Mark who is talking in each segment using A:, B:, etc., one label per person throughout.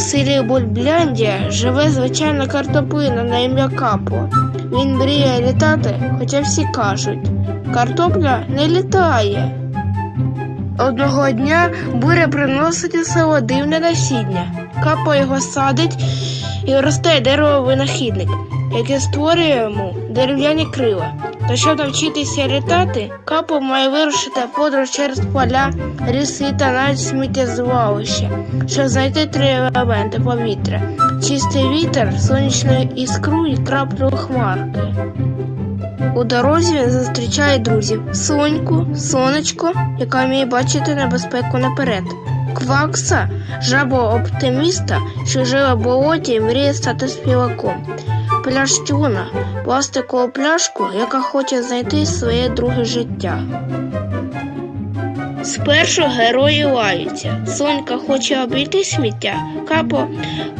A: У селі Бульбляндія живе звичайна картоплина на ім'я Капо. Він мріє літати, хоча всі кажуть, картопля не літає. Одного дня буря приносить у село дивне насіння. Капо його садить і росте дерево винахідник, яке створює йому дерев'яні крила. Та щоб навчитися літати, капо має вирушити подорож через поля, ліси та навіть сміттєзвалища, щоб знайти три елементи повітря: чистий вітер, сонячну іскру і краплю хмарки. У дорозі він зустрічає друзів Соньку, сонечко, яка вміє бачити небезпеку наперед. Квакса, жабу оптиміста, що живе в болоті і мріє стати співаком. Пляштюна, пластикову пляшку, яка хоче знайти своє друге життя. Спершу герої лаються. Сонька хоче обійти сміття, капо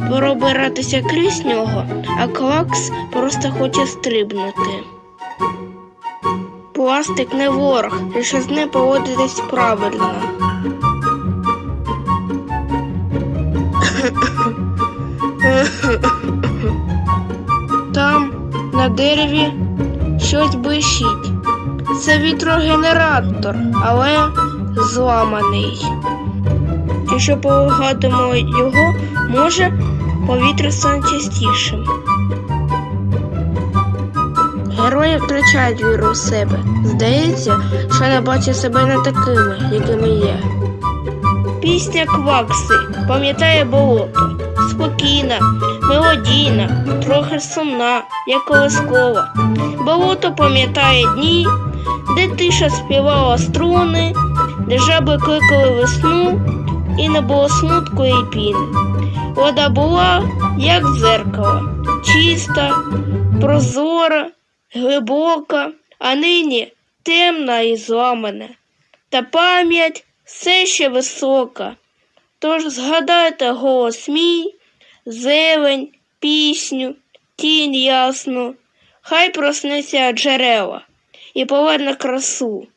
A: пробиратися крізь нього, а Квакс просто хоче стрибнути. Пластик не ворог, лише з ним поводитись правильно. На дереві, щось блищить. Це вітрогенератор, але зламаний. Якщо полагатимо його, може повітря стане частішим. Герої втрачають віру в себе. Здається, що не бачать себе не такими, якими є. Пісня Квакси пам'ятає болото. Спокійна, мелодійна, трохи сумна, як колискова. Болото пам'ятає дні, де тиша співала струни, де жаби кликали весну, і не було смутку і піни. Вода була, як дзеркало, чиста, прозора, глибока, а нині темна і зламана. Та пам'ять все ще висока. Тож згадайте голос мій, зелень, пісню, тінь ясну, хай проснеться джерела і поверне красу.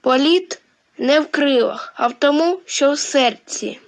A: Політ не в крилах, а в тому, що в серці.